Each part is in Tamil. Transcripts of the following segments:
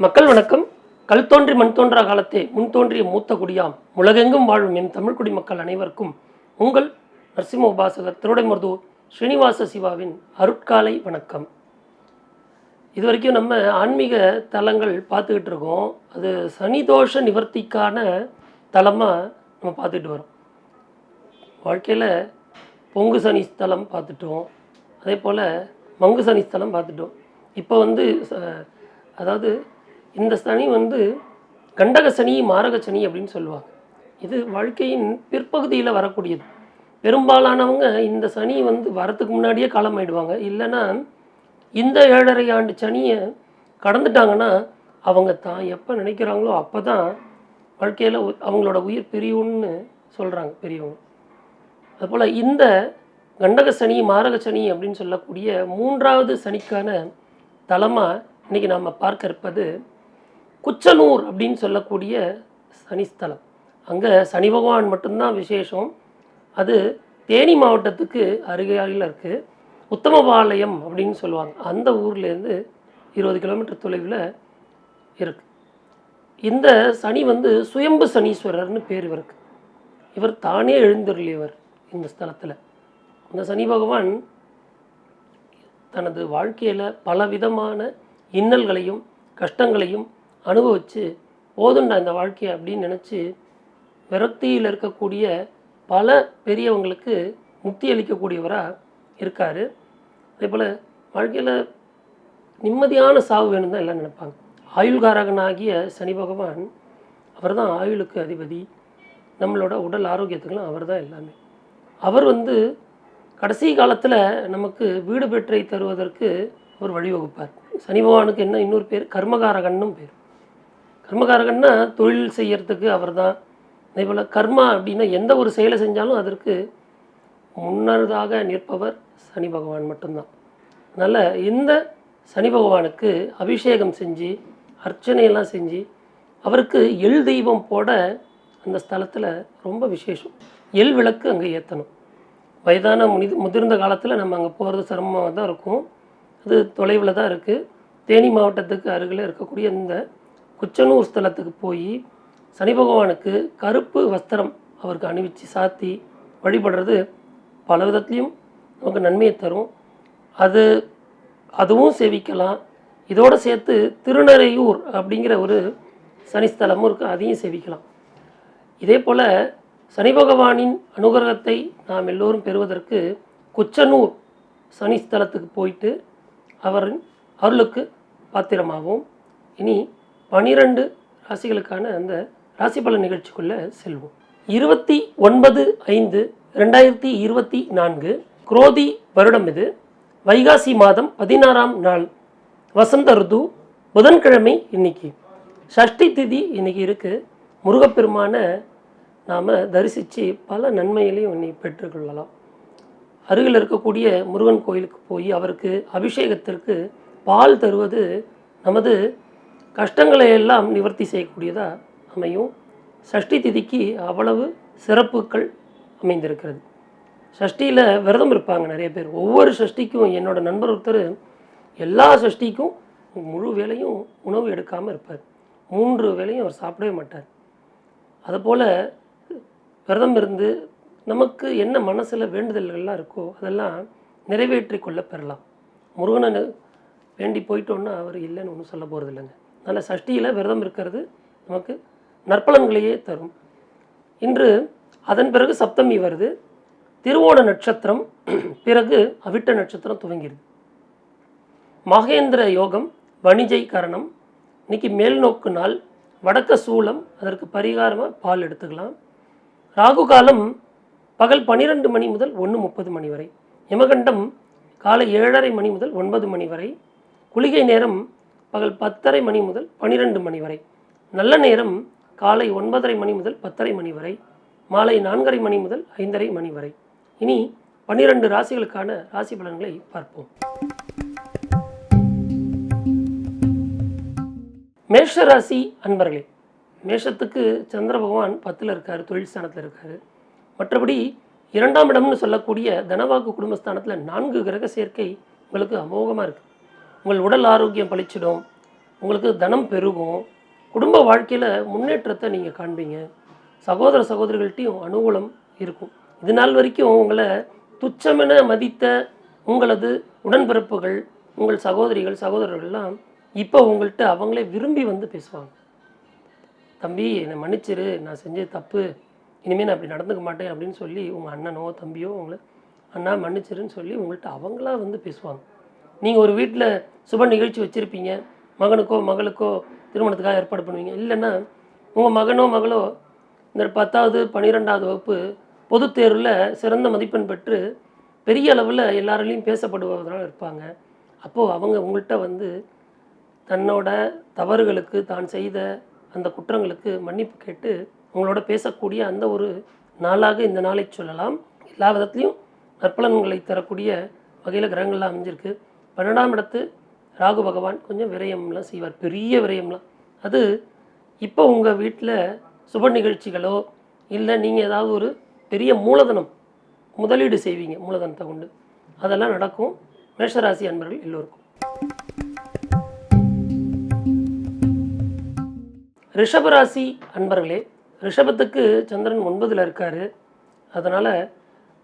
மக்கள் வணக்கம். கல் தோன்றி மண் தோன்றா காலத்தே முன் தோன்றிய மூத்த குடியாம். உலகெங்கும் வாழும் எம் தமிழ்குடி மக்கள் அனைவருக்கும் உங்கள் நரசிம்ம உபாசகர் திருடைமருதூர் ஸ்ரீனிவாச சிவாவின் அருட்காலை வணக்கம். இது வரைக்கும் நம்ம ஆன்மீக தலங்கள் பார்த்துக்கிட்டு இருக்கோம். அது சனி தோஷ நிவர்த்திக்கான தலமாக நம்ம பார்த்துட்டு வரோம். வாழ்க்கையில் பொங்கு சனி ஸ்தலம் பார்த்துட்டோம். அதே போல் மங்கு சனி ஸ்தலம் பார்த்துட்டோம். இப்போ வந்து ச- அதாவது இந்த சனி வந்து கண்டக சனி மாரக சனி அப்படின்னு சொல்லுவாங்க. இது வாழ்க்கையின் பிற்பகுதியில் வரக்கூடியது. பெரும்பாலானவங்க இந்த சனி வந்து வரத்துக்கு முன்னாடியே காலம் ஆயிடுவாங்க. இல்லைன்னா இந்த ஏழரை ஆண்டு சனியை கடந்துட்டாங்கன்னா அவங்க தான் எப்போ நினைக்கிறாங்களோ அப்போ தான் வாழ்க்கையில் அவங்களோட உயிர் பிரியும்னு சொல்கிறாங்க பெரியவங்க. அதுபோல் இந்த கண்டக சனி மாரக சனி அப்படின்னு சொல்லக்கூடிய மூன்றாவது சனிக்கான தலமாக இன்னைக்கு நாம் பார்க்க இருப்பது குச்சனூர் அப்படின்னு சொல்லக்கூடிய சனிஸ்தலம். அங்கே சனி பகவான் மட்டும்தான் விசேஷம். அது தேனி மாவட்டத்துக்கு அருகையில் இருக்குது உத்தமபாளையம் அப்படின்னு சொல்லுவாங்க. அந்த ஊர்லேருந்து இருபது கிலோமீட்டர் தொலைவில் இருக்குது இந்த சனி வந்து சுயம்பு சனீஸ்வரர்னு பேர் இவருக்கு. இவர் தானே எழுந்தருளியவர் இந்த ஸ்தலத்தில். இந்த சனி பகவான் தனது வாழ்க்கையில் பலவிதமான இன்னல்களையும் கஷ்டங்களையும் அனுபவித்து போதுண்டா இந்த வாழ்க்கையை அப்படின்னு நினச்சி விரக்தியில் இருக்கக்கூடிய பல பெரியவங்களுக்கு முக்தி அளிக்கக்கூடியவராக இருக்கார். அதே போல் வாழ்க்கையில் நிம்மதியான சாவு வேணும் தான் எல்லாம் நினைப்பாங்க. ஆயுள்காரகனாகிய சனி பகவான் அவர் தான் ஆயுளுக்கு அதிபதி. நம்மளோட உடல் ஆரோக்கியத்துக்கெல்லாம் அவர் தான் எல்லாமே. அவர் வந்து கடைசி காலத்தில் நமக்கு வீடு பெற்றை தருவதற்கு அவர் வழிவகுப்பார். சனி பகவானுக்கு என்ன இன்னொரு பேர்? கர்மகாரகன்னும் பேர். கர்மகாரகன்னா தொழில் செய்யறதுக்கு அவர் தான் அதே போல் கர்மா அப்படின்னா எந்த ஒரு செயலை செஞ்சாலும் அதற்கு முன்னதாக நிற்பவர் சனி பகவான் மட்டும்தான். அதனால் இந்த சனி பகவானுக்கு அபிஷேகம் செஞ்சு அர்ச்சனையெல்லாம் செஞ்சு அவருக்கு எள் தெய்வம் போட அந்த ஸ்தலத்தில் ரொம்ப விசேஷம். எள் விளக்கு அங்கே ஏற்றணும் வயதான முனி முதிர்ந்த காலத்தில் நம்ம அங்கே போகிறது சிரமமாக தான் இருக்கும். அது தொலைவில் தான் இருக்குது தேனி மாவட்டத்துக்கு அருகில் இருக்கக்கூடிய இந்த குச்சனூர் ஸ்தலத்துக்கு போய் சனி பகவானுக்கு கருப்பு வஸ்திரம் அவருக்கு அணிவித்து சாத்தி வழிபடுறது பல விதத்துலேயும் நமக்கு நன்மையை தரும். அது அதுவும் சேவிக்கலாம். இதோடு சேர்த்து திருநறையூர் அப்படிங்கிற ஒரு சனிஸ்தலமும் இருக்குது அதையும் சேவிக்கலாம். இதே போல் சனி பகவானின் அனுகிரகத்தை நாம் எல்லோரும் பெறுவதற்கு குச்சனூர் சனி ஸ்தலத்துக்கு போயிட்டு அவரின் அருளுக்கு பாத்திரமாகும் இனி பனிரெண்டு ராசிகளுக்கான அந்த ராசி பலன் நிகழ்ச்சிக்குள்ளே செல்வோம். இருபத்தி ஒன்பது ஐந்து ரெண்டாயிரத்தி இருபத்தி நான்கு குரோதி வருடம் இது. வைகாசி மாதம் பதினாறாம் நாள். வசந்த ருது புதன்கிழமை இன்னைக்கு. ஷஷ்டி திதி இன்னைக்கு இருக்குது முருகப்பெருமானை நாம் தரிசித்து பல நன்மைகளையும் இன்னைக்கு பெற்றுக்கொள்ளலாம் அருகில் இருக்கக்கூடிய முருகன் கோயிலுக்கு போய் அவருக்கு அபிஷேகத்திற்கு பால் தருவது நமது கஷ்டங்களை எல்லாம் நிவர்த்தி செய்யக்கூடியதாக அமையும். சஷ்டி திதிக்கு அவ்வளவு சிறப்புகள் அமைந்திருக்கிறது. சஷ்டியில் விரதம் இருப்பாங்க நிறைய பேர். ஒவ்வொரு சஷ்டிக்கும் என்னோடய நண்பர் ஒருத்தர் எல்லா சஷ்டிக்கும் முழு வேலையும் உணவு எடுக்காமல் இருப்பார். மூன்று வேலையும் அவர் சாப்பிடவே மாட்டார். அதுபோல் விரதம் இருந்து நமக்கு என்ன மனசில் வேண்டுதல்கள்லாம் இருக்கோ அதெல்லாம் நிறைவேற்றி கொள்ள பெறலாம். முருகனை வேண்டி போயிட்டோன்னா அவர் இல்லைன்னு ஒன்றும் சொல்ல போகிறது இல்லைங்க அதனால் சஷ்டியில் விரதம் இருக்கிறது நமக்கு நற்பலன்களையே தரும். இன்று அதன் பிறகு சப்தமி வருது. திருவோண நட்சத்திரம் பிறகு அவிட்ட நட்சத்திரம் துவங்கிடுது மகேந்திர யோகம் வணிஜை கரணம். இன்னைக்கு மேல்நோக்கு நாள். வடக்க சூலம் அதற்கு பரிகாரமாக பால் எடுத்துக்கலாம். ராகு காலம் பகல் பன்னிரெண்டு மணி முதல் ஒன்று முப்பது மணி வரை. யமகண்டம் காலை ஏழரை மணி முதல் ஒன்பது மணி வரை. குளிகை நேரம் பகல் பத்தரை மணி முதல் பனிரெண்டு மணி வரை. நல்ல நேரம் காலை ஒன்பதரை மணி முதல் பத்தரை மணி வரை. மாலை நான்கரை மணி முதல் ஐந்தரை மணி வரை. இனி பன்னிரண்டு ராசிகளுக்கான ராசி பலன்களை பார்ப்போம். மேஷ ராசி அன்பர்களே மேஷத்துக்கு சந்திர பகவான் பத்தில் இருக்கார் தொழில் ஸ்தானத்தில் இருக்கார். மற்றபடி இரண்டாம் இடம்னு சொல்லக்கூடிய தனவாக்கு குடும்பஸ்தானத்தில் நான்கு கிரக சேர்க்கை உங்களுக்கு அமோகமாக இருக்குது உங்கள் உடல் ஆரோக்கியம் பளிச்சிடும் உங்களுக்கு தனம் பெருகும் குடும்ப வாழ்க்கையில் முன்னேற்றத்தை நீங்கள் காண்பீங்க. சகோதர சகோதரிகள்ட்டையும் அனுகூலம் இருக்கும். இது நாள் வரைக்கும் உங்களை துச்சமென மதித்த உங்களது உடன்பிறப்புகள் உங்கள் சகோதரிகள் சகோதரர்கள்லாம் இப்போ உங்கள்கிட்ட அவங்களே விரும்பி வந்து பேசுவாங்க. தம்பி என்னை மன்னிச்சிரு நான் செஞ்ச தப்பு இனிமேல் நான் அப்படி நடந்துக்க மாட்டேன் அப்படின்னு சொல்லி உங்கள் அண்ணனோ தம்பியோ உங்களை அண்ணா மன்னிச்சிருன்னு சொல்லி உங்கள்கிட்ட அவங்களா வந்து பேசுவாங்க. நீங்கள் ஒரு வீட்டில் சுப நிகழ்ச்சி வச்சுருப்பீங்க. மகனுக்கோ மகளுக்கோ திருமணத்துக்காக ஏற்பாடு பண்ணுவீங்க. இல்லைன்னா உங்கள் மகனோ மகளோ இந்த பத்தாவது பன்னிரெண்டாவது வகுப்பு பொதுத்தேர்வில் சிறந்த மதிப்பெண் பெற்று பெரிய அளவில் எல்லாராலையும் பேசப்படுவதனால இருப்பாங்க. அப்போது அவங்க உங்கள்கிட்ட வந்து தன்னோட தவறுகளுக்கு தான் செய்த அந்த குற்றங்களுக்கு மன்னிப்பு கேட்டு உங்களோட பேசக்கூடிய அந்த ஒரு நாளாக இந்த நாளை சொல்லலாம். எல்லா விதத்துலேயும் நற்பலன்களை தரக்கூடிய வகையில் கிரகங்கள்லாம் அமைஞ்சிருக்கு. பன்னெண்டாம் இடத்து ராகு பகவான் கொஞ்சம் விரயம்லாம் செய்வார். பெரிய விரயம்லாம். அது இப்போ உங்கள் வீட்டில் சுப நிகழ்ச்சிகளோ இல்லை நீங்கள் ஏதாவது ஒரு பெரிய மூலதனம் முதலீடு செய்வீங்க மூலதனத்தை கொண்டு. அதெல்லாம் நடக்கும். மேஷராசி அன்பர்கள் எல்லோருக்கும். ரிஷபராசி அன்பர்களே ரிஷபத்துக்கு சந்திரன் ஒன்பதில் இருக்கார். அதனால்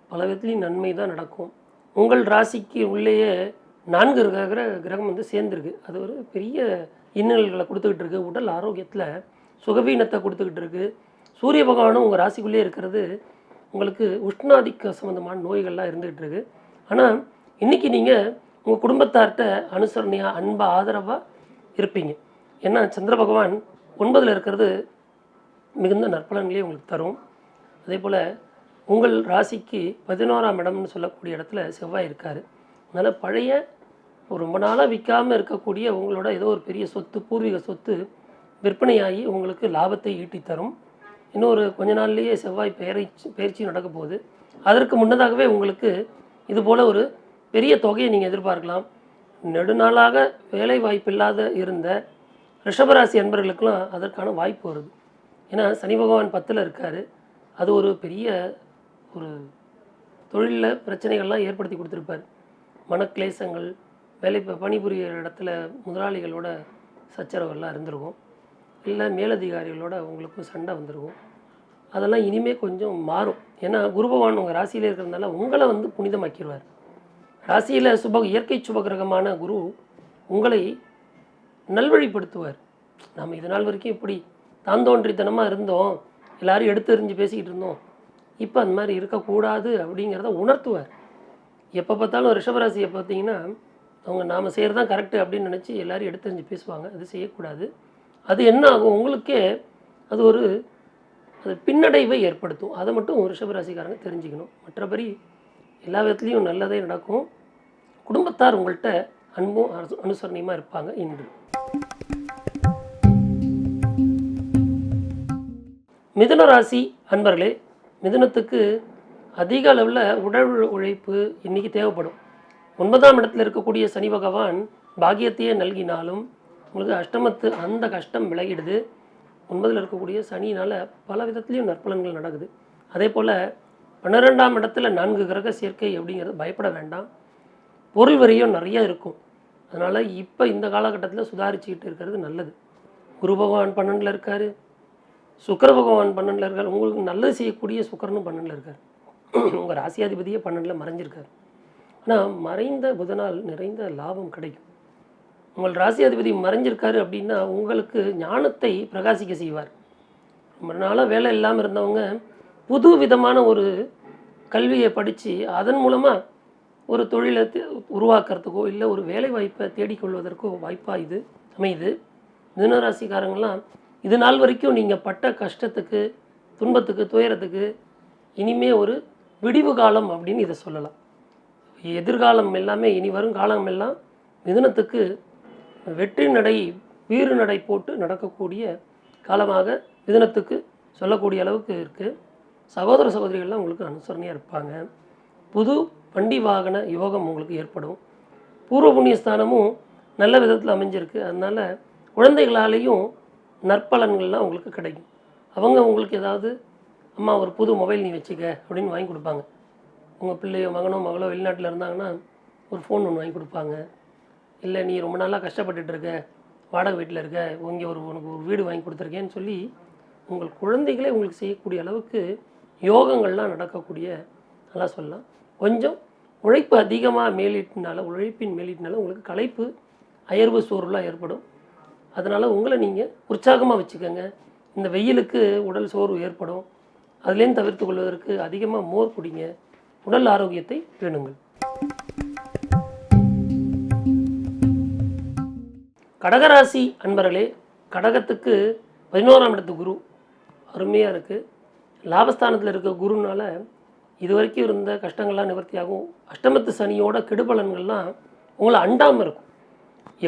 பல விதத்துலேயும் நன்மை தான் நடக்கும். உங்கள் ராசிக்கு உள்ளேயே நான்கு இருக்கிற கிரகம் வந்து சேர்ந்துருக்கு. அது ஒரு பெரிய இன்னல்களை கொடுத்துக்கிட்டு இருக்கு. உடல் ஆரோக்கியத்தில் சுகவீனத்தை கொடுத்துக்கிட்டு இருக்கு. சூரிய பகவானும் உங்கள் ராசிக்குள்ளேயே இருக்கிறது. உங்களுக்கு உஷ்ணாதிக்க சம்மந்தமான நோய்கள்லாம் இருந்துகிட்டு இருக்கு. ஆனால் இன்றைக்கி நீங்கள் உங்கள் குடும்பத்தார்கிட்ட அனுசரணையாக அன்பாக ஆதரவாக இருப்பீங்க. ஏன்னா சந்திர பகவான் ஒன்பதில் இருக்கிறது மிகுந்த நற்பலன்களே உங்களுக்கு தரும். அதே போல் உங்கள் ராசிக்கு பதினோராம் இடம்னு சொல்லக்கூடிய இடத்துல செவ்வாய் இருக்கார். அதனால் பழைய ரொம்ப நாளாக விற்காமல் இருக்கக்கூடிய உங்களோட ஏதோ ஒரு பெரிய சொத்து பூர்வீக சொத்து விற்பனையாகி உங்களுக்கு லாபத்தை ஈட்டி தரும் இன்னொரு கொஞ்ச நாள்லேயே செவ்வாய் பெயர்ச்சி பயிற்சி நடக்க போகுது. அதற்கு முன்னதாகவே உங்களுக்கு இது போல் ஒரு பெரிய தொகையை நீங்கள் எதிர்பார்க்கலாம். நெடுநாளாக வேலை வாய்ப்பில்லாத இருந்த ரிஷபராசி அன்பர்களுக்கெல்லாம் அதற்கான வாய்ப்பு வருது. ஏன்னா சனி பகவான் பத்தில் இருக்கார். அது ஒரு பெரிய ஒரு தொழிலில் பிரச்சனைகள்லாம் ஏற்படுத்தி கொடுத்துருப்பார். மனக்லேசங்கள் வேலை ப- பணிபுரியிற இடத்துல முதலாளிகளோட சச்சரவெல்லாம் இருந்திருக்கும். இல்லை மேலதிகாரிகளோட உங்களுக்கும் சண்டை வந்திருக்கும். அதெல்லாம் இனிமேல் கொஞ்சம் மாறும். ஏன்னா குரு பகவான் உங்கள் ராசியிலே இருக்கிறதுனால உங்களை வந்து புனிதமாக்கிடுவார் ராசியில் சுப இயற்கை சுபகிரகமான குரு உங்களை நல்வழிப்படுத்துவார். நாம் இது நாள் வரைக்கும் இப்படி தாந்தோன்றித்தனமாக இருந்தோம். எல்லாரும் எடுத்து எறிஞ்சு பேசிக்கிட்டு இருந்தோம். இப்போ அந்த மாதிரி இருக்கக்கூடாது அப்படிங்கிறத உணர்த்துவார். எப்போ பார்த்தாலும் ரிஷபராசியை பார்த்தீங்கன்னா அவங்க நாம் செய்கிறது தான் கரெக்டு அப்படின்னு நினச்சி எல்லோரும் எடுத்தறிஞ்சு பேசுவாங்க. அது செய்யக்கூடாது. அது என்ன ஆகும்? உங்களுக்கே அது ஒரு அது பின்னடைவை ஏற்படுத்தும். அதை மட்டும் ரிஷபராசிக்காரங்க தெரிஞ்சுக்கணும். மற்றபடி எல்லா விதத்துலேயும் நல்லதே நடக்கும். குடும்பத்தார் உங்கள்கிட்ட அன்பும் அனு- இருப்பாங்க இன்று. மிதுன ராசி அன்பர்களே மிதுனத்துக்கு அதிக அளவில் உடல் உழைப்பு இன்னைக்கு தேவைப்படும். ஒன்பதாம் இடத்துல இருக்கக்கூடிய சனி பகவான் பாக்கியத்தையே நல்கினாலும் உங்களுக்கு அஷ்டமத்து அந்த கஷ்டம் விலகிடுது. ஒன்பதில் இருக்கக்கூடிய சனினால் பல விதத்துலேயும் நற்பலன்கள் நடக்குது. அதே போல் பன்னிரெண்டாம் இடத்துல நான்கு கிரக சேர்க்கை அப்படிங்கிறது பயப்பட வேண்டாம். பொருள் வரியும் நிறைய இருக்கும். அதனால் இப்போ இந்த காலகட்டத்தில் சுதாரிச்சுக்கிட்டு இருக்கிறது நல்லது. குரு பகவான் பன்னெண்டில் இருக்கார். சுக்கர பகவான் பன்னெண்டில் இருக்கார். உங்களுக்கு நல்லது செய்யக்கூடிய சுக்கரனும் பன்னெண்டில் இருக்கார். உங்கள் ராசியாதிபதியே பன்னெண்டில் மறைஞ்சிருக்கார். ஆனால் மறைந்த புதனால் நிறைந்த லாபம் கிடைக்கும். உங்கள் ராசியாதிபதி மறைஞ்சிருக்காரு அப்படின்னா உங்களுக்கு ஞானத்தை பிரகாசிக்க செய்வார். ரொம்ப நாளாக வேலை இல்லாமல் இருந்தவங்க புது விதமான ஒரு கல்வியை படித்து அதன் மூலமாக ஒரு தொழிலை உருவாக்குறதுக்கோ இல்லை ஒரு வேலை வாய்ப்பை தேடிக்கொள்வதற்கோ வாய்ப்பாக இது அமையுது. மிதுனராசிக்காரங்களாம் இது நாள் வரைக்கும் நீங்கள் பட்ட கஷ்டத்துக்கு துன்பத்துக்கு துயரத்துக்கு இனிமே ஒரு விடிவு காலம் அப்படின்னு இதை சொல்லலாம். எதிர்காலம் எல்லாமே இனி வரும் காலம் எல்லாம் மிதுனத்துக்கு வெற்றி நடை வீறு நடை போட்டு நடக்கக்கூடிய காலமாக மிதுனத்துக்கு சொல்லக்கூடிய அளவுக்கு இருக்குது சகோதர சகோதரிகள்லாம் உங்களுக்கு அனுசரணையாக இருப்பாங்க. புது வண்டி வாகன யோகம் உங்களுக்கு ஏற்படும். பூர்வ புண்ணியஸ்தானமும் நல்ல விதத்தில் அமைஞ்சிருக்கு. அதனால் குழந்தைகளாலேயும் நற்பலன்கள்லாம் உங்களுக்கு கிடைக்கும். அவங்க உங்களுக்கு ஏதாவது அம்மா ஒரு புது மொபைல் நீ வச்சுக்க அப்படின்னு வாங்கி கொடுப்பாங்க. உங்கள் பிள்ளையோ மகனோ மகளோ வெளிநாட்டில் இருந்தாங்கன்னா ஒரு ஃபோன் ஒன்று வாங்கி கொடுப்பாங்க. இல்லை நீ ரொம்ப நாளாக கஷ்டப்பட்டுட்டு இருக்க. வாடகை வீட்டில் இருக்க. இங்கே ஒரு உனக்கு ஒரு வீடு வாங்கி கொடுத்துருக்கேன்னு சொல்லி உங்கள் குழந்தைகளே உங்களுக்கு செய்யக்கூடிய அளவுக்கு யோகங்கள்லாம் நடக்கக்கூடிய நல்லா சொல்லலாம். கொஞ்சம் உழைப்பு அதிகமாக மேலிட்டினால உழைப்பின் மேலிட்டினால உங்களுக்கு களைப்பு அயர்வு சோர்வுலாம் ஏற்படும். அதனால் உங்களை நீங்கள் உற்சாகமாக வச்சுக்கோங்க. இந்த வெயிலுக்கு உடல் சோர்வு ஏற்படும். அதுலேருந்து தவிர்த்து கொள்வதற்கு அதிகமாக மோர் குடிங்க. உடல் ஆரோக்கியத்தை பேணுங்கள். கடகராசி அன்பர்களே கடகத்துக்கு பதினோராம் இடத்து குரு அருமையாக இருக்குது லாபஸ்தானத்தில் இருக்க குருனால இது வரைக்கும் இருந்த கஷ்டங்கள்லாம் நிவர்த்தியாகும். அஷ்டமத்து சனியோட கெடுபலன்கள்லாம் உங்களை அண்டாமல் இருக்கும்.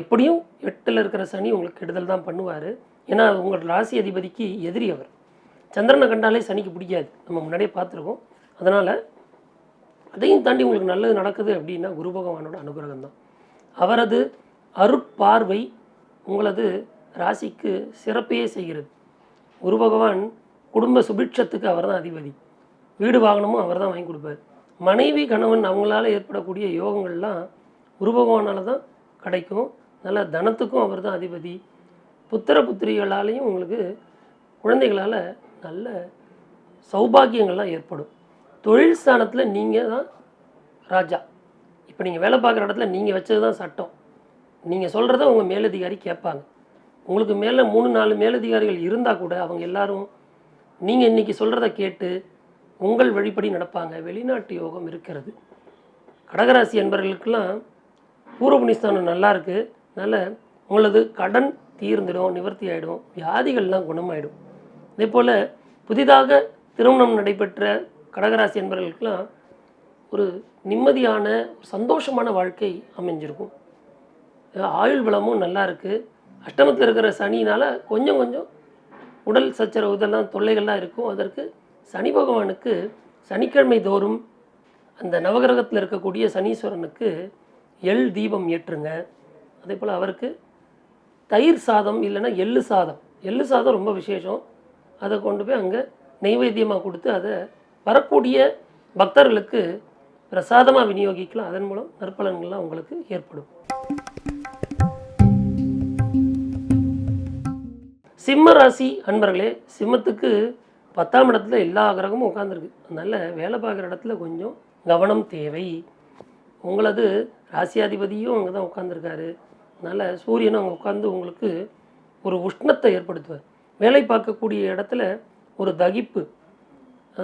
எப்படியும் எட்டில் இருக்கிற சனி உங்களுக்கு கெடுதல் தான் பண்ணுவார். ஏன்னா உங்கள் ராசி அதிபதிக்கு எதிரி அவர். சந்திரனை கண்டாலே சனிக்கு பிடிக்காது. நம்ம முன்னாடியே பார்த்துருக்கோம். அதனால் அதையும் தாண்டி உங்களுக்கு நல்லது நடக்குது அப்படின்னா குரு பகவானோட அனுகிரகம் தான் அவரது அருட்பார்வை உங்களது ராசிக்கு சிறப்பையே செய்கிறது. குரு பகவான் குடும்ப சுபிட்சத்துக்கு அவர் தான் அதிபதி. வீடு வாகனமும் அவர் தான் வாங்கி கொடுப்பார். மனைவி கணவன் அவங்களால ஏற்படக்கூடிய யோகங்கள்லாம் குரு பகவானால் தான் கிடைக்கும். நல்ல தனத்துக்கும் அவர் தான் அதிபதி. புத்திர புத்திரிகளாலேயும் உங்களுக்கு குழந்தைகளால் நல்ல சௌபாகியங்கள்லாம் ஏற்படும். தொழில் ஸ்தானத்தில் நீங்கள் தான் ராஜா. இப்போ நீங்கள் வேலை பார்க்குற இடத்துல நீங்கள் வச்சது தான் சட்டம். நீங்கள் சொல்கிறத உங்கள் மேலதிகாரி கேட்பாங்க. உங்களுக்கு மேலே மூணு நாலு மேலதிகாரிகள் இருந்தால் கூட அவங்க எல்லாரும் நீங்கள் இன்றைக்கி சொல்கிறத கேட்டு உங்கள் வழிப்படி நடப்பாங்க. வெளிநாட்டு யோகம் இருக்கிறது. கடகராசி என்பவர்களுக்கெல்லாம் பூர்வ நல்லா இருக்குது அதனால் உங்களது கடன் தீர்ந்துடும் நிவர்த்தி ஆகிடும் வியாதிகள்லாம் குணமாயிடும். அதே போல் புதிதாக திருமணம் நடைபெற்ற கடகராசி என்பவர்களுக்கெல்லாம் ஒரு நிம்மதியான ஒரு சந்தோஷமான வாழ்க்கை அமைஞ்சிருக்கும். ஆயுள் பலமும் நல்லா இருக்குது அஷ்டமத்தில் இருக்கிற சனினால் கொஞ்சம் கொஞ்சம் உடல் சச்சரவு இதெல்லாம் தொல்லைகள்லாம் இருக்கும். அதற்கு சனி பகவானுக்கு சனிக்கிழமை தோறும் அந்த நவகிரகத்தில் இருக்கக்கூடிய சனீஸ்வரனுக்கு எள் தீபம் ஏற்றுங்க. அதே போல் அவருக்கு தயிர் சாதம் இல்லைன்னா எள்ளு சாதம். எள்ளு சாதம் ரொம்ப விசேஷம். அதை கொண்டு போய் அங்கே நெய்வேத்தியமாக கொடுத்து அதை வரக்கூடிய பக்தர்களுக்கு பிரசாதமாக விநியோகிக்கலாம். அதன் மூலம் நற்பலன்கள்லாம் உங்களுக்கு ஏற்படும். சிம்ம ராசி அன்பர்களே சிம்மத்துக்கு பத்தாம் இடத்துல எல்லா கிரகமும் உட்காந்துருக்கு அதனால் வேலை பார்க்குற இடத்துல கொஞ்சம் கவனம் தேவை. உங்களது ராசியாதிபதியும் அங்கே தான் உட்காந்துருக்காரு அதனால் சூரியனும் அங்கே உட்காந்து உங்களுக்கு ஒரு உஷ்ணத்தை ஏற்படுத்துவார். வேலை பார்க்கக்கூடிய இடத்துல ஒரு தகிப்பு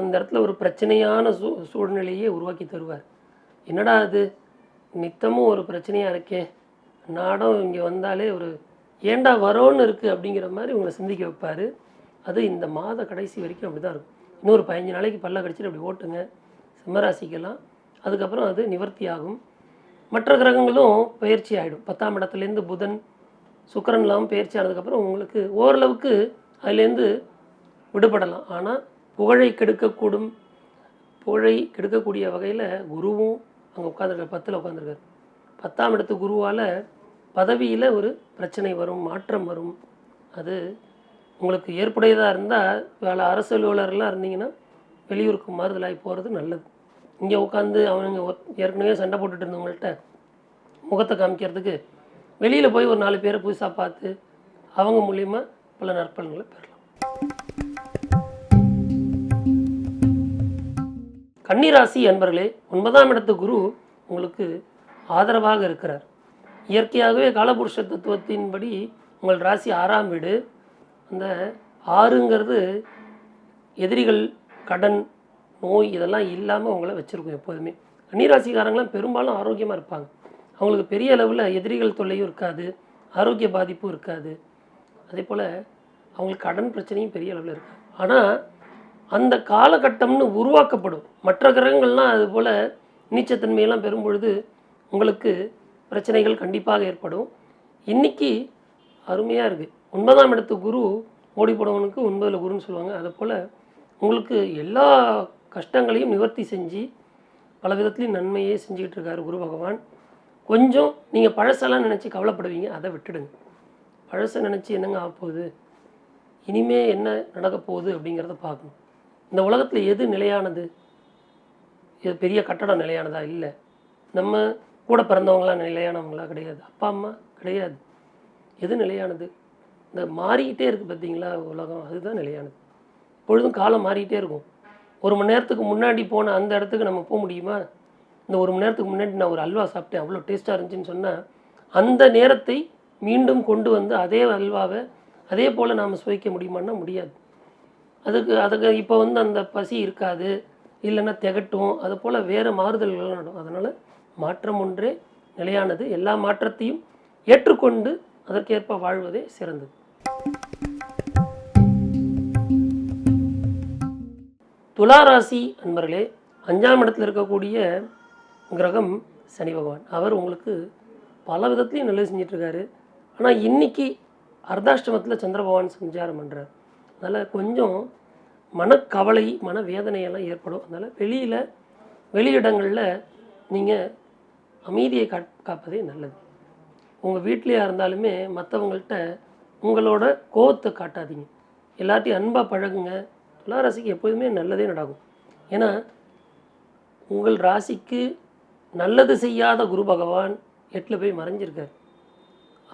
அந்த இடத்துல ஒரு பிரச்சனையான சூ சூழ்நிலையே உருவாக்கி தருவார். என்னடா அது? நித்தமும் ஒரு பிரச்சனையாக இருக்கே. நாடம் இங்கே வந்தாலே ஒரு ஏண்டா வரோன்னு இருக்குது அப்படிங்கிற மாதிரி உங்களை சிந்திக்க வைப்பார். அது இந்த மாத கடைசி வரைக்கும் அப்படி தான் இருக்கும். இன்னொரு பதினஞ்சு நாளைக்கு பல்ல கடிச்சிட்டு அப்படி ஓட்டுங்க. சிம்மராசிக்கெல்லாம் அதுக்கப்புறம் அது நிவர்த்தி ஆகும் மற்ற கிரகங்களும் பயிற்சி ஆகிடும் பத்தாம் இடத்துலேருந்து புதன் சுக்கரன்லாம் பயிற்சி ஆனதுக்கப்புறம் உங்களுக்கு ஓரளவுக்கு அதுலேருந்து விடுபடலாம். ஆனால் புகழை கெடுக்கக்கூடும். புகழை கெடுக்கக்கூடிய வகையில் குருவும் அங்கே உட்காந்துருக்கார் பத்தில் உட்காந்துருக்கார் பத்தாம் இடத்து குருவால் பதவியில் ஒரு பிரச்சனை வரும் மாற்றம் வரும். அது உங்களுக்கு ஏற்புடையதாக இருந்தால் வேலை அரசு அலுவலர்லாம் இருந்தீங்கன்னா வெளியூருக்கு மாறுதலாகி போகிறது நல்லது. இங்கே உட்காந்து அவனுங்க ஏற்கனவே சண்டை போட்டுட்டு இருந்தவங்கள்ட்ட முகத்தை காமிக்கிறதுக்கு வெளியில் போய் ஒரு நாலு பேரை புதுசாக பார்த்து அவங்க மூலிமா பல நற்பலன்களை பெறலாம். கன்னிராசி அன்பர்களே ஒன்பதாம் இடத்து குரு உங்களுக்கு ஆதரவாக இருக்கிறார். இயற்கையாகவே காலபுருஷ தத்துவத்தின்படி உங்கள் ராசி ஆறாம் வீடு. அந்த ஆறுங்கிறது எதிரிகள் கடன் நோய் இதெல்லாம் இல்லாமல் அவங்கள வச்சுருக்கும் எப்போதுமே. கன்னிராசிக்காரங்களாம் பெரும்பாலும் ஆரோக்கியமாக இருப்பாங்க. அவங்களுக்கு பெரிய அளவில் எதிரிகள் தொல்லையும் இருக்காது ஆரோக்கிய பாதிப்பும் இருக்காது. அதே போல் அவங்களுக்கு கடன் பிரச்சனையும் பெரிய அளவில் இருக்குது ஆனால் அந்த காலகட்டம்னு உருவாக்கப்படும். மற்ற கிரகங்கள்லாம் அது போல் நீச்சத்தன்மையெல்லாம் பெறும் பொழுது உங்களுக்கு பிரச்சனைகள் கண்டிப்பாக ஏற்படும். இன்றைக்கி அருமையாக இருக்குது ஒன்பதாம் இடத்து குரு ஓடி போனவனுக்கு ஒன்பதில் குருன்னு சொல்லுவாங்க. அதை போல் உங்களுக்கு எல்லா கஷ்டங்களையும் நிவர்த்தி செஞ்சு பல விதத்துலையும் நன்மையே செஞ்சுக்கிட்டு இருக்காரு குரு பகவான். கொஞ்சம் நீங்கள் பழசெல்லாம் நினச்சி கவலைப்படுவீங்க. அதை விட்டுடுங்க. பழசை நினச்சி என்னங்க ஆகப் போகுது இனிமே என்ன நடக்க போகுது அப்படிங்கிறத பார்க்கணும். இந்த உலகத்தில் எது நிலையானது? இது பெரிய கட்டடம் நிலையானதா? இல்லை. நம்ம கூட பிறந்தவங்களாம் நிலையானவங்களா கிடையாது. அப்பா அம்மா கிடையாது. எது நிலையானது? இந்த மாறிக்கிட்டே இருக்குது பார்த்தீங்களா உலகம்? அதுதான் நிலையானது. பொழுதும் காலம் மாறிக்கிட்டே இருக்கும். ஒரு மணி நேரத்துக்கு முன்னாடி போன அந்த இடத்துக்கு நம்ம போக முடியுமா? இந்த ஒரு மணி நேரத்துக்கு முன்னாடி நான் ஒரு அல்வா சாப்பிட்டேன். அவ்வளோ டேஸ்ட்டாக இருந்துச்சுன்னு சொன்னால் அந்த நேரத்தை மீண்டும் கொண்டு வந்து அதே அல்வாவை அதே போல் நாம் சுவைக்க முடியுமான்னா முடியாது. அதுக்கு அதுக்கு இப்போ வந்து அந்த பசி இருக்காது இல்லைன்னா திகட்டும் அது போல் வேறு மாறுதல்கள் நடும் அதனால் மாற்றம் ஒன்றே நிலையானது. எல்லா மாற்றத்தையும் ஏற்றுக்கொண்டு அதற்கேற்ப வாழ்வதே சிறந்தது. துளாராசி அன்பர்களே அஞ்சாம் இடத்தில் இருக்கக்கூடிய கிரகம் சனி பகவான். அவர் உங்களுக்கு பல விதத்துலையும் நல்லது செஞ்சிட்ருக்காரு. ஆனால் இன்னைக்கு அர்த்தாஷ்டமத்தில் சந்திர பகவான் சஞ்சாரம் பண்ணுறார் அதனால் கொஞ்சம் மனக்கவலை மன வேதனையெல்லாம் ஏற்படும். அதனால் வெளியில் வெளியிடங்களில் நீங்கள் அமைதியை கா காப்பதே நல்லது. உங்கள் வீட்லேயா இருந்தாலுமே மற்றவங்கள்ட்ட உங்களோட கோபத்தை காட்டாதீங்க. எல்லாத்தையும் அன்பாக பழகுங்க. துலா ராசிக்கு எப்போதுமே நல்லதே நடக்கும். ஏன்னா உங்கள் ராசிக்கு நல்லது செய்யாத குரு பகவான் எட்டில் போய் மறைஞ்சிருக்கார்.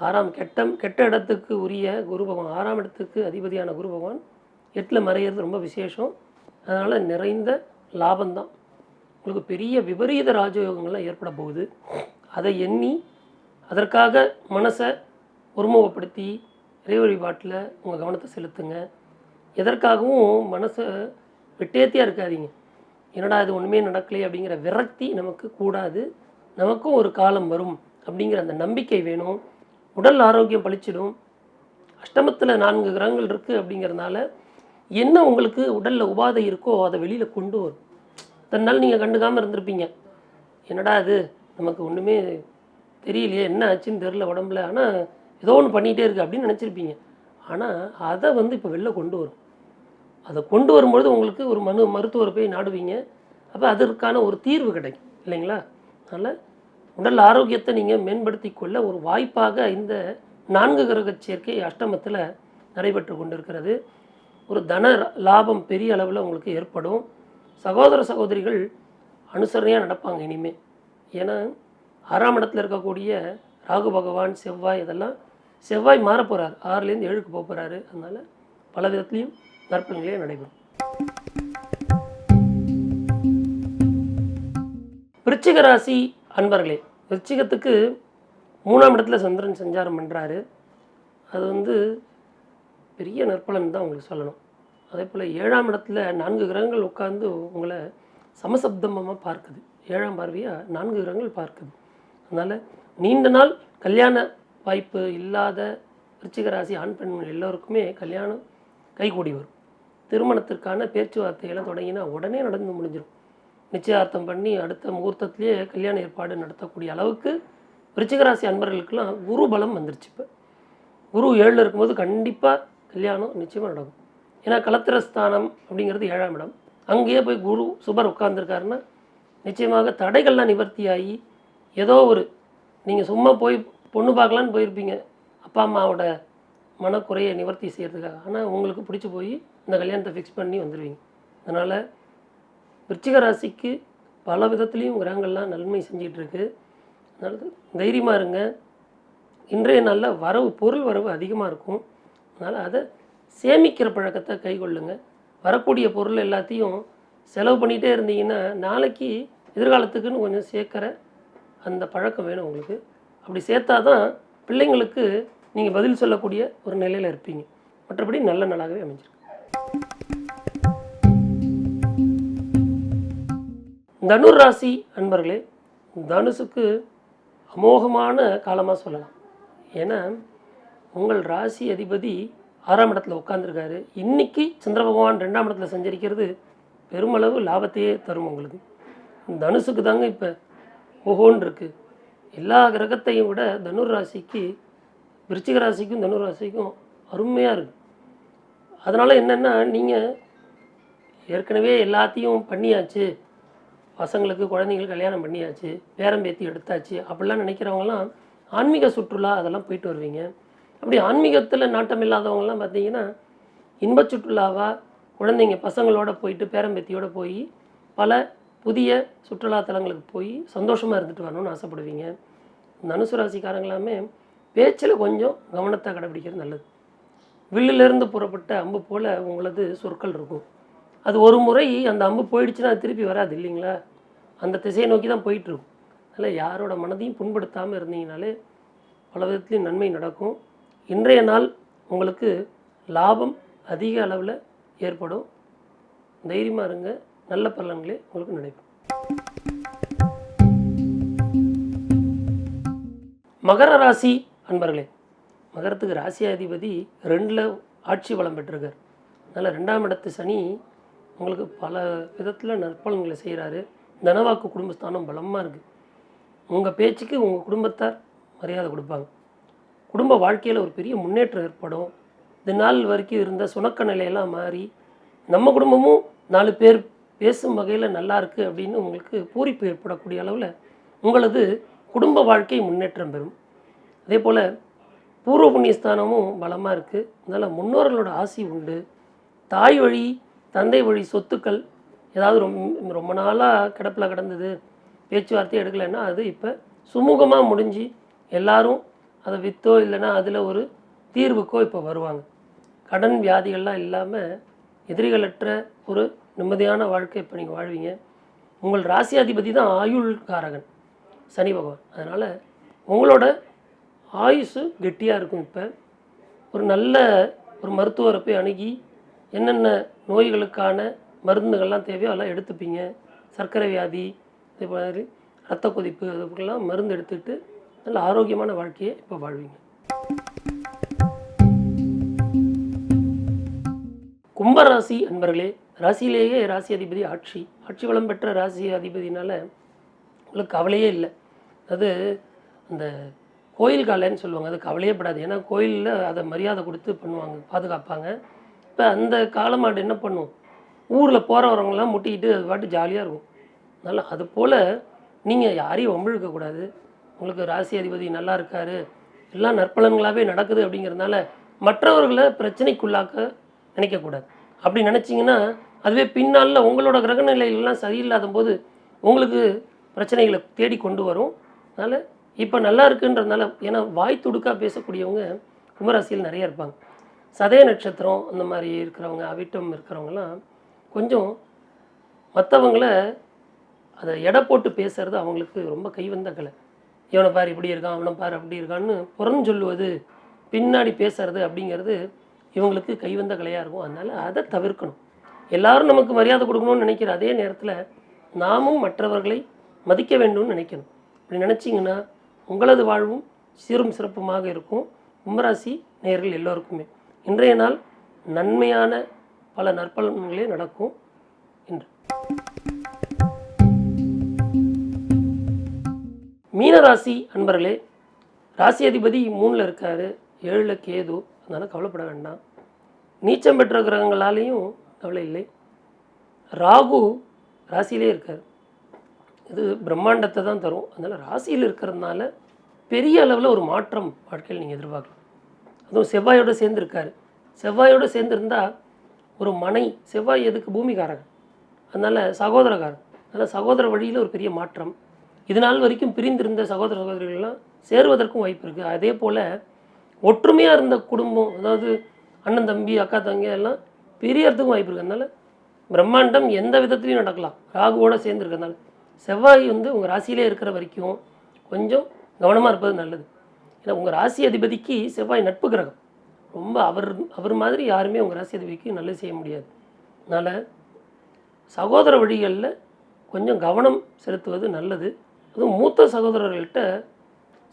ஆறாம் கெட்டம் கெட்ட இடத்துக்கு உரிய குரு பகவான் ஆறாம் இடத்துக்கு அதிபதியான குரு பகவான் எட்டில் மறையிறது ரொம்ப விசேஷம். அதனால் நிறைந்த லாபம்தான். உங்களுக்கு பெரிய விபரீத ராஜயோகங்கள்லாம் ஏற்பட போகுது. அதை எண்ணி அதற்காக மனசை ஒருமுகப்படுத்தி இறை வழிபாட்டில் உங்கள் கவனத்தை செலுத்துங்க. எதற்காகவும் மனசை வெட்டேத்தியாக இருக்காதீங்க. என்னடா இது ஒன்றுமே நடக்கலையே அப்படிங்கிற விரக்தி நமக்கு கூடாது. நமக்கும் ஒரு காலம் வரும் அப்படிங்கிற அந்த நம்பிக்கை வேணும். உடல் ஆரோக்கியம் பளிச்சிடும். அஷ்டமத்தில் நான்கு கிரகங்கள் இருக்குது அப்படிங்கிறதுனால என்ன உங்களுக்கு உடலில் உபாதை இருக்கோ அதை வெளியில் கொண்டு வரும். தன்னால் நீங்கள் கண்டுக்காமல் இருந்திருப்பீங்க. என்னடா இது? நமக்கு ஒன்றுமே தெரியலையே என்ன ஆச்சுன்னு தெரில உடம்புல. ஆனால் ஏதோ ஒன்று பண்ணிகிட்டே இருக்குது அப்படின்னு நினச்சிருப்பீங்க. ஆனால் அதை வந்து இப்போ வெளில கொண்டு வரும். அதை கொண்டு வரும்பொழுது உங்களுக்கு ஒரு மனு மருத்துவரை போய் நாடுவீங்க. அப்போ அதற்கான ஒரு தீர்வு கிடைக்கும். இல்லைங்களா? அதனால் உடல் ஆரோக்கியத்தை நீங்கள் மேம்படுத்தி கொள்ள ஒரு வாய்ப்பாக இந்த நான்கு கிரக சேர்க்கை அஷ்டமத்தில் நடைபெற்று கொண்டிருக்கிறது. ஒரு தன லாபம் பெரிய அளவில் உங்களுக்கு ஏற்படும். சகோதர சகோதரிகள் அனுசரணையாக நடப்பாங்க இனிமே. ஏன்னா ஆறாம் இடத்துல இருக்கக்கூடிய ராகு பகவான் செவ்வாய் இதெல்லாம் செவ்வாய் மாற போகிறார் ஆறுலேருந்து ஏழுக்கு போக போகிறாரு அதனால் பல விதத்துலேயும் நற்பலன்களே நடைபெறும். விருச்சிக ராசி அன்பர்களே விருச்சிகத்துக்கு மூணாம் இடத்துல சந்திரன் சஞ்சாரம் பண்ணுறாரு அது வந்து பெரிய நற்பலன் தான் உங்களுக்கு சொல்லணும். அதே போல் ஏழாம் இடத்துல நான்கு கிரகங்கள் உட்கார்ந்து உங்களை சமசப்தமாக பார்க்குது. ஏழாம் பார்வையாக நான்கு கிரகங்கள் பார்க்குது. அதனால் நீண்ட நாள் கல்யாண வாய்ப்பு இல்லாத விருச்சிக ராசி ஆண் பெண் எல்லோருக்குமே கல்யாணம் கைகூடி வரும். திருமணத்திற்கான பேச்சுவார்த்தையெல்லாம் தொடங்கினா உடனே நடந்து முடிஞ்சிடும் நிச்சயார்த்தம் பண்ணி அடுத்த முகூர்த்தத்திலேயே கல்யாண ஏற்பாடு நடத்தக்கூடிய அளவுக்கு ரிச்சிகராசி அன்பர்களுக்கெல்லாம் குரு பலம் வந்துருச்சு இப்போ. குரு ஏழில் இருக்கும்போது கண்டிப்பாக கல்யாணம் நிச்சயமாக நடக்கும். ஏன்னா கலத்திரஸ்தானம் அப்படிங்கிறது ஏழாம் இடம். அங்கேயே போய் குரு சுபர் உட்கார்ந்துருக்காருன்னா நிச்சயமாக தடைகள்லாம் நிவர்த்தியாகி ஏதோ ஒரு நீங்கள் சும்மா போய் பொண்ணு பார்க்கலான்னு போயிருப்பீங்க. அப்பா அம்மாவோட மனக்குறையை நிவர்த்தி செய்கிறதுக்காக ஆனால் உங்களுக்கு பிடிச்சி போய் இந்த கல்யாணத்தை ஃபிக்ஸ் பண்ணி வந்துடுவீங்க அதனால் விருச்சிக ராசிக்கு பல விதத்துலேயும் கிரகங்கள்லாம் நன்மை செஞ்சிகிட்ருக்கு. அதனால் அதனால தைரியமாக இருங்க. இன்றைய நாளில் வரவு பொருள் வரவு அதிகமாக இருக்கும். அதனால் அதை சேமிக்கிற பழக்கத்தை கைக்கொள்ளுங்க வரக்கூடிய பொருள் எல்லாத்தையும் செலவு பண்ணிகிட்டே இருந்தீங்கன்னா நாளைக்கு எதிர்காலத்துக்குன்னு கொஞ்சம் சேர்க்குற அந்த பழக்கம் வேணும் உங்களுக்கு. அப்படி சேர்த்தா தான் பிள்ளைங்களுக்கு நீங்கள் பதில் சொல்லக்கூடிய ஒரு நிலையில் இருப்பீங்க. மற்றபடி நல்ல நாளாகவே அமைஞ்சிருக்கு. தனுர் ராசி அன்பர்களே தனுசுக்கு அமோகமான காலமாக சொல்லலாம். ஏன்னா உங்கள் ராசி அதிபதி ஆறாம் இடத்துல உட்காந்துருக்காரு இன்னைக்கு சந்திர பகவான் ரெண்டாம் இடத்துல சஞ்சரிக்கிறது பெருமளவு லாபத்தையே தரும் உங்களுக்கு. தனுசுக்கு தாங்க இப்போ ஓஹோன்னு இருக்குது எல்லா கிரகத்தையும் விட தனுர் ராசிக்கு விருச்சிக ராசிக்கும் தனுர் ராசிக்கும் அருமையாக இருக்குது அதனால் என்னென்னா நீங்கள் ஏற்கனவே எல்லாத்தையும் பண்ணியாச்சு. பசங்களுக்கு குழந்தைங்களுக்கு கல்யாணம் பண்ணியாச்சு பேரம் பேத்தி எடுத்தாச்சு அப்படிலாம் நினைக்கிறவங்கலாம் ஆன்மீக சுற்றுலா அதெல்லாம் போயிட்டு வருவீங்க. அப்படி ஆன்மீகத்தில் நாட்டம் இல்லாதவங்கலாம் பார்த்தீங்கன்னா இன்ப சுற்றுலாவாக குழந்தைங்க பசங்களோட போயிட்டு பேரம்பேத்தியோடு போய் பல புதிய சுற்றுலா தலங்களுக்கு போய் சந்தோஷமாக இருந்துட்டு வரணும்னு ஆசைப்படுவீங்க. தனுசு ராசிக்காரங்களாமே பேச்சில் கொஞ்சம் கவனத்தை கடைபிடிக்கிறது நல்லது. வில்லிலிருந்து புறப்பட்ட அம்பு போல் உங்களது சொற்கள் இருக்கும். அது ஒரு முறை அந்த அம்பு போயிடுச்சுன்னா திருப்பி வராது இல்லைங்களா? அந்த திசையை நோக்கி தான் போயிட்டுருக்கும். அதனால் யாரோட மனதையும் புண்படுத்தாமல் இருந்தீங்கனாலே பல விதத்துலேயும் நன்மை நடக்கும். இன்றைய நாள் உங்களுக்கு லாபம் அதிக அளவில் ஏற்படும். தைரியமாக இருங்க. நல்ல பலன்களே உங்களுக்கு நினைப்போம் மகர ராசி அன்பர்களே மகரத்துக்கு ராசியாதிபதி ரெண்டில் ஆட்சி வளம் பெற்றிருக்கார். அதனால் ரெண்டாம் இடத்து சனி உங்களுக்கு பல விதத்தில் நற்பலன்களை செய்கிறாரு தனவாக்கு குடும்பஸ்தானம் பலமாக இருக்குது உங்கள் பேச்சுக்கு உங்கள் குடும்பத்தார் மரியாதை கொடுப்பாங்க. குடும்ப வாழ்க்கையில் ஒரு பெரிய முன்னேற்றம் ஏற்படும். இது நாள் வரைக்கும் இருந்த சுணக்க நிலையெல்லாம் மாறி நம்ம குடும்பமும் நாலு பேர் பேசும் வகையில் நல்லா இருக்குது அப்படின்னு உங்களுக்கு பூரிப்பு ஏற்படக்கூடிய அளவில் உங்களது குடும்ப வாழ்க்கை முன்னேற்றம் பெறும். அதே போல் பூர்வ புண்ணியஸ்தானமும் பலமாக இருக்குது அதனால் முன்னோர்களோட ஆசி உண்டு. தாய் வழி தந்தை வழி சொத்துக்கள் ஏதாவது ரொம்ப ரொம்ப நாளாக கிடப்பில் கிடந்தது. பேச்சுவார்த்தை எடுக்கலைன்னா அது இப்போ சுமூகமாக முடிஞ்சு எல்லாரும் அதை விற்றோ இல்லைன்னா அதில் ஒரு தீர்வுக்கோ இப்போ வருவாங்க. கடன் வியாதிகள்லாம் இல்லாமல் எதிரிகளற்ற ஒரு நிம்மதியான வாழ்க்கை இப்போ நீங்கள் வாழ்வீங்க. உங்கள் ராசியாதிபதி தான் ஆயுள்காரகன் சனி பகவான். அதனால் உங்களோட ஆயுசு கெட்டியாக இருக்கும் இப்போ. ஒரு நல்ல ஒரு மருத்துவரை போய் அணுகி என்னென்ன நோய்களுக்கான மருந்துகள்லாம் தேவையோ அதெல்லாம் எடுத்துப்பீங்க. சர்க்கரை வியாதி இது மாதிரி ரத்த கொதிப்பு அதுக்கெல்லாம் மருந்து எடுத்துக்கிட்டு நல்ல ஆரோக்கியமான வாழ்க்கையை இப்போ வாழ்வீங்க. கும்பராசி அன்பர்களே ராசியிலேயே ராசி அதிபதி ஆட்சி. ஆட்சி வளம் பெற்ற ராசி அதிபதினால உங்களுக்கு கவலையே இல்லை. அது அந்த கோயில் காலைன்னு சொல்லுவாங்க அது கவலையே படாது. ஏன்னா கோயிலில் அதை மரியாதை கொடுத்து பண்ணுவாங்க பாதுகாப்பாங்க. இப்போ அந்த காலமாடு என்ன பண்ணும்? ஊரில் போகிறவங்களாம் முட்டிக்கிட்டு அது பாட்டு ஜாலியாக இருக்கும். அதனால் அது போல் நீங்கள் யாரையும் வம்பிழுக்கக்கூடாது உங்களுக்கு ராசி அதிபதி நல்லா இருக்காரு. எல்லாம் நற்பலன்களாகவே நடக்குது அப்படிங்கிறதுனால மற்றவர்களை பிரச்சனைக்குள்ளாக்க நினைக்கக்கூடாது அப்படி நினச்சிங்கன்னா அதுவே பின்னால் உங்களோட கிரக நிலைகள்லாம் சரியில்லாத போது உங்களுக்கு பிரச்சனைகளை தேடி கொண்டு வரும். அதனால் இப்போ நல்லா இருக்குன்றதுனால ஏன்னா வாய் துடுக்காக பேசக்கூடியவங்க கும்பராசியில் நிறைய இருப்பாங்க. சதய நட்சத்திரம் அந்த மாதிரி இருக்கிறவங்க அவிட்டம் இருக்கிறவங்கலாம் கொஞ்சம் மற்றவங்கள அதை எடை போட்டு பேசுறது அவங்களுக்கு ரொம்ப கைவந்த கலை இவனை பாரு இப்படி இருக்கான் அவனை பாரு அப்படி இருக்கான்னு புறம் சொல்லுவது பின்னாடி பேசுறது அப்படிங்கிறது இவங்களுக்கு கைவந்த கலையாக இருக்கும். அதனால் அதை தவிர்க்கணும். எல்லாரும் நமக்கு மரியாதை கொடுக்கணும்னு நினைக்கிற அதே நேரத்தில் நாமும் மற்றவர்களை மதிக்க வேண்டும்னு நினைக்கணும். இப்படி நினச்சிங்கன்னா உங்களது வாழ்வும் சீரும் சிறப்புமாக இருக்கும். கும்பராசி நேயர்கள் எல்லோருக்குமே. இன்றைய நாள் நன்மையான பல நற்பலன்களே நடக்கும் என்று. மீனராசி அன்பர்களே ராசி அதிபதி மூணில் இருக்காரு ஏழில் கேது அதனால் கவலைப்பட வேண்டாம். நீச்சம் பெற்ற கிரகங்களாலேயும் கவலை இல்லை. ராகு ராசியிலே இருக்கார். இது பிரம்மாண்டத்தை தான் தரும். அதனால் ராசியில் இருக்கிறதுனால பெரிய அளவில் ஒரு மாற்றம் வாழ்க்கையில் நீங்கள் எதிர்பார்க்கலாம். அதுவும் செவ்வாயோடு சேர்ந்துருக்காரு. செவ்வாயோடு சேர்ந்துருந்தால் ஒரு மனை செவ்வாய் எதுக்கு பூமிக்காரன்? அதனால் சகோதரக்காரன். அதனால் சகோதர வழியில் ஒரு பெரிய மாற்றம். இது நாள் வரைக்கும் பிரிந்திருந்த சகோதர சகோதரிகள்லாம் சேருவதற்கும் வாய்ப்பு இருக்குது அதே போல் ஒற்றுமையாக இருந்த குடும்பம் அதாவது அண்ணன் தம்பி அக்கா தங்கி எல்லாம் பிரியறதுக்கும் வாய்ப்பு இருக்குது அதனால் பிரம்மாண்டம் எந்த விதத்துலையும் நடக்கலாம். ராகுவோடு சேர்ந்துருக்கிறதுனால செவ்வாய் வந்து உங்கள் ராசியிலே இருக்கிற வரைக்கும் கொஞ்சம் கவனமாக இருப்பது நல்லது. ஏன்னா உங்கள் ராசி அதிபதிக்கு செவ்வாய் நட்பு கிரகம். ரொம்ப அவர் அவர் மாதிரி யாருமே உங்கள் ராசி அதிபதிக்கு நல்லது செய்ய முடியாது. அதனால் சகோதர வழிகளில் கொஞ்சம் கவனம் செலுத்துவது நல்லது. அதுவும் மூத்த சகோதரர்கள்ட்ட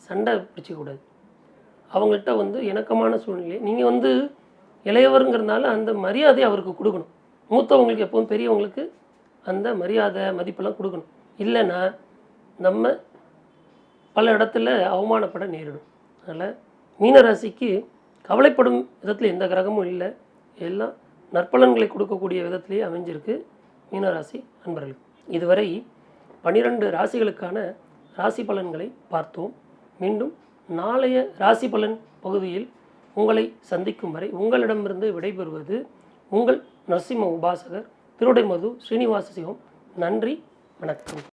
சண்டை பிடிச்சிக்கூடாது அவங்கள்ட்ட வந்து இணக்கமான சூழ்நிலை. நீங்கள் வந்து இளையவருங்கிறதுனால அந்த மரியாதையை அவருக்கு கொடுக்கணும். மூத்தவங்களுக்கு எப்பவும் பெரியவங்களுக்கு அந்த மரியாதை மதிப்பெல்லாம் கொடுக்கணும். இல்லைன்னா நம்ம பல இடத்துல அவமானப்பட நேரிடும். அதனால் மீனராசிக்கு கவலைப்படும் விதத்தில் எந்த கிரகமும் இல்லை. எல்லாம் நற்பலன்களை கொடுக்கக்கூடிய விதத்திலேயே அமைஞ்சிருக்கு. மீனராசி அன்பர்கள் இதுவரை பனிரெண்டு ராசிகளுக்கான ராசி பலன்களை பார்த்தோம். மீண்டும் நாளைய ராசி பலன் பகுதியில் உங்களை சந்திக்கும் வரை உங்களிடமிருந்து விடைபெறுவது உங்கள் நரசிம்ம உபாசகர் திருடைமது ஸ்ரீனிவாச சிவம். நன்றி வணக்கம்.